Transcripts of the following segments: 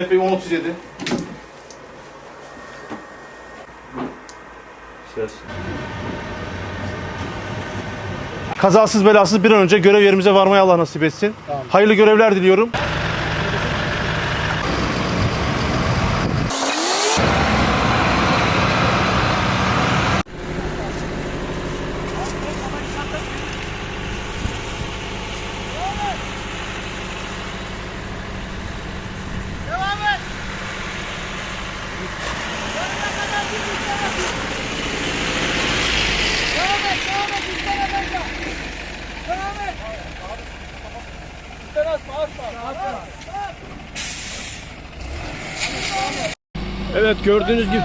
Bey 10.37. Ses. Kazasız belasız bir an önce görev yerimize varmaya Allah nasip etsin. Hayırlı görevler diliyorum. Evet gördüğünüz gibi.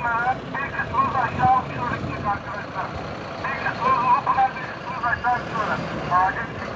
Ulupınar'a bir kısmımız aşağı uçuyoruz arkadaşlar. Bir kısmımız Ulupınar, bir kısmımız aşağı uçuyoruz. Acil bir şekilde.